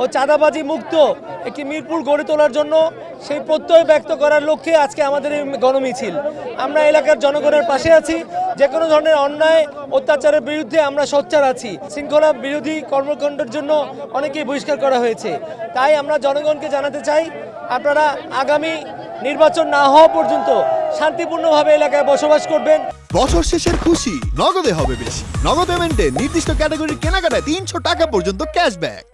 ও চাঁদাবাজি মুক্ত একটি মিরপুর গড়ে তোলার জন্য সেই প্রত্যয় ব্যক্ত করার লক্ষ্যে আজকে আমাদের এই গণমিছিল। আমরা এলাকার জনগণের পাশে আছি, যে কোনো ধরনের অন্যায়, অত্যাচারের বিরুদ্ধে আমরা সোচ্চার আছি। শৃঙ্খলা বিরোধী কর্মকাণ্ডের জন্য অনেকেই বহিষ্কার করা হয়েছে। তাই আমরা জনগণকে জানাতে চাই, আপনারা আগামী নির্বাচন না হওয়া পর্যন্ত শান্তিপূর্ণভাবে এলাকায় বসবাস করবেন। বছর শেষের খুশি, নগদে হবে বেশি। নগদ পেমেন্টে নির্দিষ্ট ক্যাটাগরির কেনাকাটায় তিনশো টাকা পর্যন্ত ক্যাশব্যাক